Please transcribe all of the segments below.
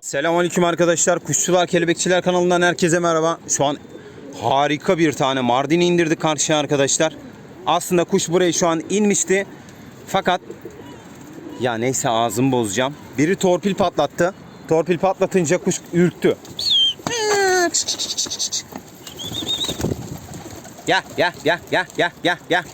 Selamünaleyküm arkadaşlar. Kuşçular Kelebekçiler kanalından herkese merhaba. Şu an harika bir tane Mardin'i indirdik karşıya arkadaşlar. Aslında kuş buraya şu an inmişti. Fakat ya neyse ağzımı bozacağım. Biri torpil patlattı. Torpil patlatınca kuş ürktü. Ya ya ya ya ya ya ya.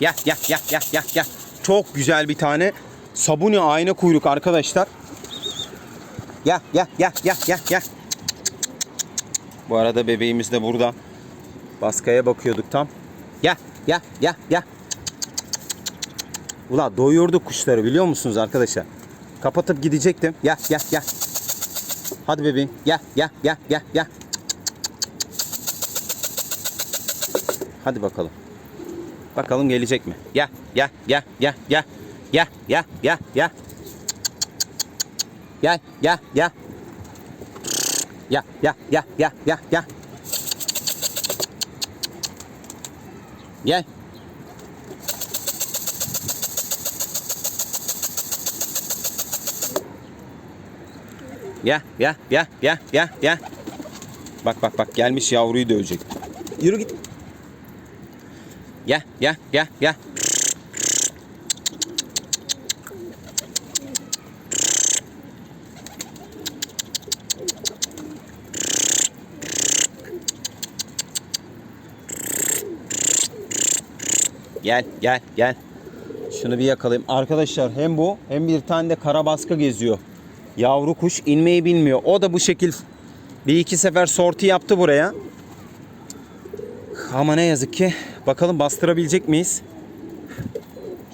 Ya ya ya ya ya ya. Çok güzel bir tane sabuni ayna kuyruk arkadaşlar. Gel gel gel gel gel gel. Bu arada bebeğimiz de burada. Baskaya bakıyorduk tam. Gel gel gel gel. Ula doyurduk kuşları biliyor musunuz arkadaşlar? Kapatıp gidecektim. Gel gel gel. Hadi bebeğim gel gel gel gel gel. Hadi bakalım. Bakalım gelecek mi? Gel gel gel gel gel. Gel gel gel gel gel gel gel. Gel gel gel gel gel gel. Gel. Gel gel gel gel gel gel. Bak bak bak gelmiş yavruyu dövecek. Yürü git. Gel gel gel gel. Gel gel gel. Şunu bir yakalayayım. Arkadaşlar hem bu hem bir tane de karabaska geziyor. Yavru kuş inmeyi bilmiyor. O da bu şekil bir iki sefer sorti yaptı buraya. Ama ne yazık ki bakalım bastırabilecek miyiz?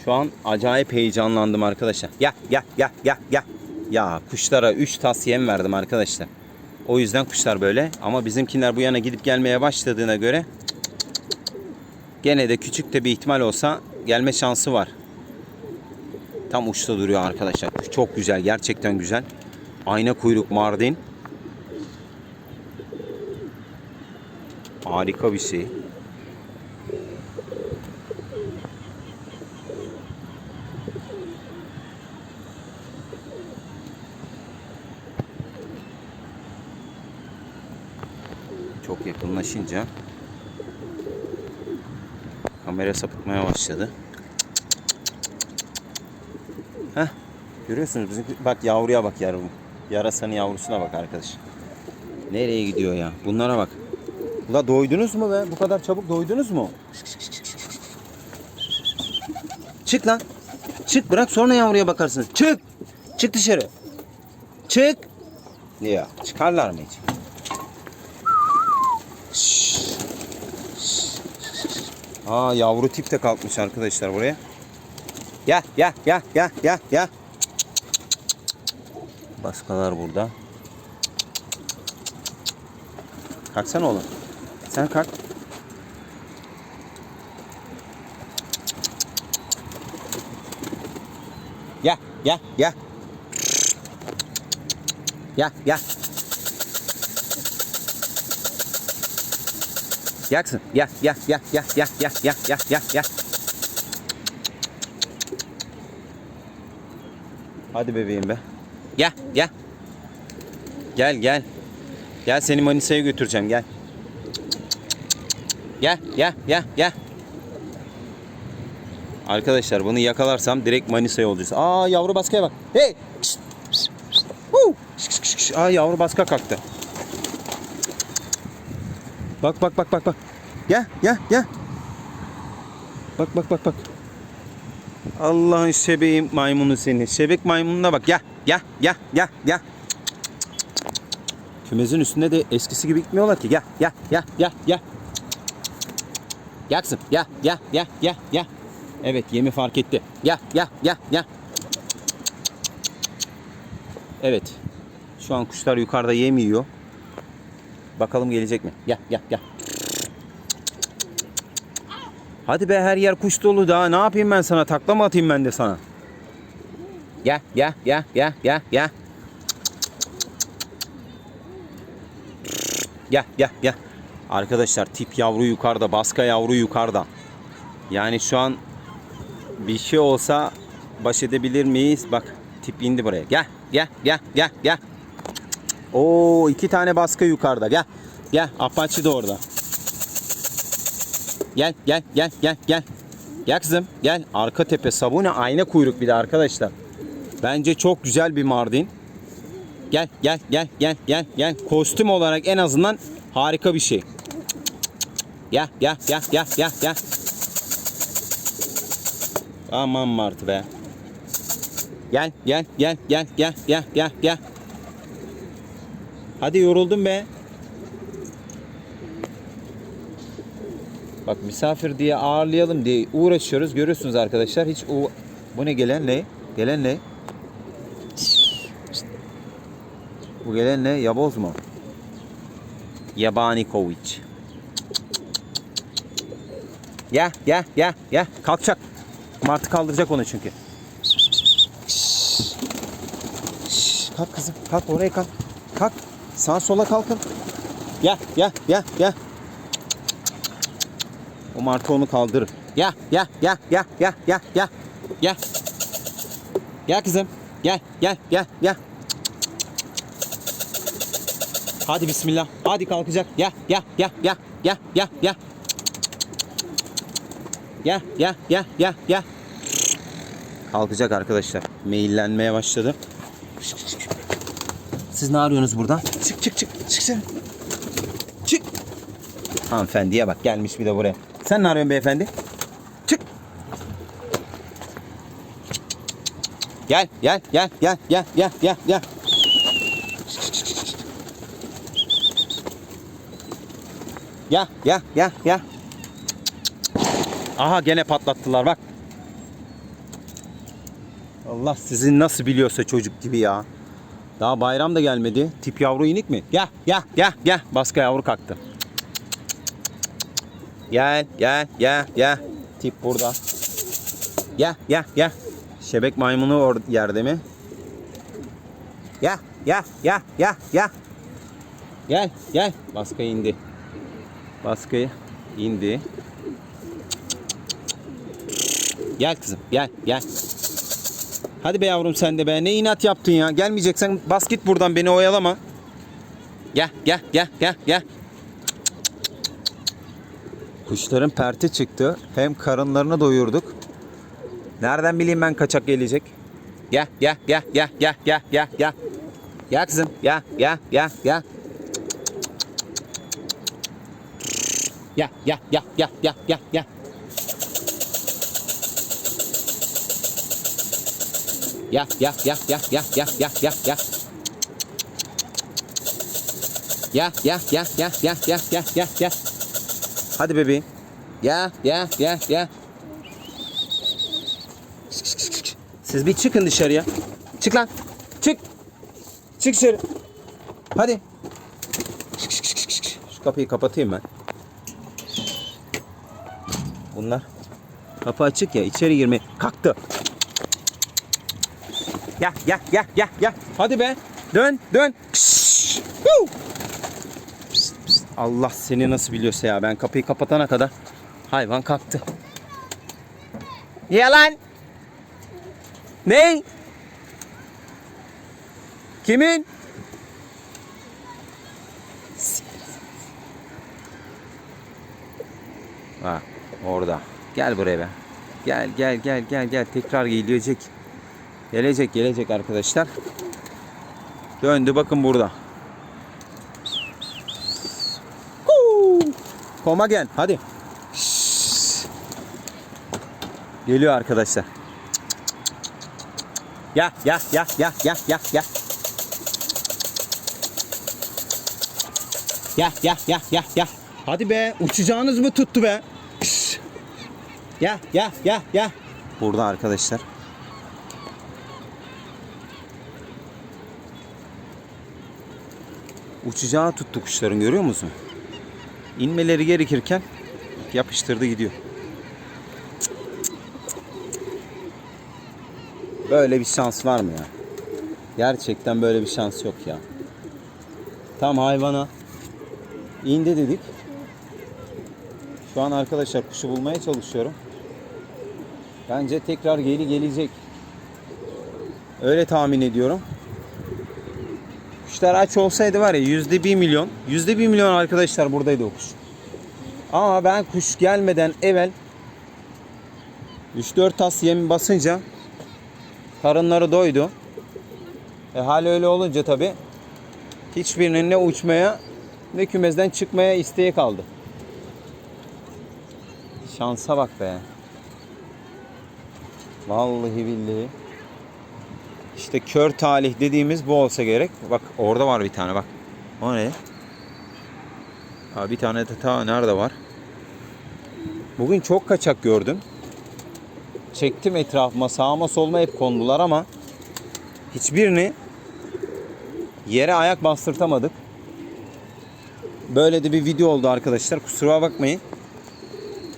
Şu an acayip heyecanlandım arkadaşlar. Ya ya ya ya ya. Ya kuşlara 3 tas yem verdim arkadaşlar. O yüzden kuşlar böyle. Ama bizimkiler bu yana gidip gelmeye başladığına göre Gene de küçük de bir ihtimal olsa gelme şansı var. Tam uçta duruyor arkadaşlar. Çok güzel. Gerçekten güzel. Ayna kuyruk Mardin. Harika bir şey. Çok yakınlaşınca Kamera sapıtmaya başladı. Heh. Görüyorsunuz bizim bak yavruya bak yavrum. Yarasanın yavrusuna bak arkadaş. Nereye gidiyor ya? Bunlara bak. Ula doydunuz mu be? Bu kadar çabuk doydunuz mu? Çık lan. Çık bırak sonra yavruya bakarsınız. Çık. Çık dışarı. Çık. Ya çıkarlar mı hiç? Aa yavru tip de kalkmış arkadaşlar buraya. Gel gel gel gel gel gel. Baskalar burada. Kalksana oğlum. Sen kalk. Gel gel gel. Gel gel. Yaksın. Ya ya ya ya ya ya ya ya ya ya. Hadi bebeğim be. Gel gel. Gel gel. Gel seni Manisa'ya götüreceğim gel. Gel gel gel gel. Arkadaşlar bunu yakalarsam direkt Manisa'ya olacağız. Aa yavru baskaya bak. Hey. Aa yavru baska kalktı. Bak bak bak bak bak. Gel gel gel. Bak bak bak bak. Allah'ın şebeği maymunu seni. Şebek maymununa bak. Gel gel gel gel gel. Kümezin üstünde de eskisi gibi gitmiyorlar ki. Gel gel gel gel gel. Yaksın. Gel gel gel gel gel. Evet yemi fark etti. Gel gel gel gel. Evet. Şu an kuşlar yukarıda yem yiyor. Bakalım gelecek mi? Gel gel gel. Hadi be her yer kuş dolu daha. Ne yapayım ben sana? Takla mı atayım ben de sana? Gel gel gel gel gel gel. Gel gel gel. Arkadaşlar tip yavru yukarıda, baska yavru yukarıda. Yani şu an bir şey olsa baş edebilir miyiz? Bak tip indi buraya. Gel gel gel gel gel. Oo iki tane baskı yukarıda gel. Gel Apache de orada. Gel gel gel gel gel. Gel kızım gel. Arka tepe sabune ayna kuyruk bir de arkadaşlar. Bence çok güzel bir Mardin. Gel gel gel gel gel gel. Kostüm olarak en azından harika bir şey. Gel gel gel gel gel gel. Aman Martı be. Gel gel gel gel gel gel gel gel. Hadi yoruldum be. Bak misafir diye ağırlayalım diye uğraşıyoruz. Görüyorsunuz arkadaşlar. Hiç o bu ne gelen ne? Gelen ne? Bu gelen ne? Yaboz mu? Yabani Kovic. Ya ya ya ya kalkacak. Martı kaldıracak onu çünkü. Kalk kızım. Kalk oraya kalk. Kalk. Sağa sola kalkın. Ya ya ya ya. O martı onu kaldırır. Ya ya ya ya ya ya ya. Ya. Gel kızım. Gel gel gel gel. Hadi bismillah. Hadi kalkacak. Ya ya ya ya ya ya ya. Ya ya ya ya ya. Kalkacak arkadaşlar. Meyillenmeye başladı. Siz ne arıyorsunuz burada? Çık çık çık çık sen. Çık. Hanımefendiye bak gelmiş bir de buraya. Sen ne arıyorsun beyefendi? Çık. Gel gel gel gel gel gel gel gel. Gel gel gel gel. Aha gene patlattılar bak. Allah sizin nasıl biliyorsa çocuk gibi ya. Daha bayram da gelmedi. Tip yavru inik mi? Gel gel gel gel. Baska yavru kalktı. Gel gel gel gel. Tip burada. Gel gel gel. Şebek maymunu or yerde mi? Gel gel gel gel gel. Gel gel. Baska indi. Baskayı indi. Gel kızım gel gel. Hadi be yavrum sen de be. Ne inat yaptın ya. Gelmeyeceksen bas git buradan beni oyalama. Gel gel gel gel gel. Kuşların perti çıktı. Hem karınlarını doyurduk. Nereden bileyim ben kaçak gelecek? Gel gel gel gel gel gel gel gel. Gel kızım gel gel gel gel. Gel gel gel gel gel gel gel. Ya ya ya ya ya ya ya ya ya. Ya ya ya ya ya ya ya ya ya. Hadi bebeğim. Ya ya ya ya. Siz bir çıkın dışarıya. Çık lan. Çık. Çık dışarı. Hadi. Şu kapıyı kapatayım ben. Bunlar kapı açık ya içeri girmeye kalktı. Ya ya ya ya ya. Hadi be. Dön dön. Huu. Pişt, pişt. Allah seni nasıl biliyorsa ya. Ben kapıyı kapatana kadar hayvan kalktı. Yalan. Ne? Kimin? Ha, orada. Gel buraya be. Gel gel gel gel gel. Tekrar gelecek. Gelecek gelecek arkadaşlar. Döndü bakın burada. Koma gel hadi. Geliyor arkadaşlar. Ya ya ya ya ya ya ya. Ya ya ya ya ya. Hadi be uçacağınız mı tuttu be? Ya ya ya ya. Burada arkadaşlar. Uçacağı tuttu kuşların görüyor musun? İnmeleri gerekirken yapıştırdı gidiyor. Böyle bir şans var mı ya? Gerçekten böyle bir şans yok ya. Tam hayvana indi dedik. Şu an arkadaşlar kuşu bulmaya çalışıyorum. Bence tekrar geri gelecek. Öyle tahmin ediyorum. Kuşlar aç olsaydı var ya yüzde bir milyon. Yüzde bir milyon arkadaşlar buradaydı o kuş. Ama ben kuş gelmeden evvel 3-4 tas yem basınca karınları doydu. E hal öyle olunca tabi hiçbirinin ne uçmaya ne kümezden çıkmaya isteği kaldı. Şansa bak be. Vallahi billahi. İşte kör talih dediğimiz bu olsa gerek. Bak orada var bir tane bak. O ne? Ha, bir tane de ta nerede var? Bugün çok kaçak gördüm. Çektim etrafıma sağıma soluma hep kondular ama hiçbirini yere ayak bastırtamadık. Böyle de bir video oldu arkadaşlar. Kusura bakmayın.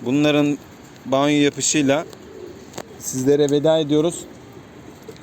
Bunların banyo yapışıyla sizlere veda ediyoruz.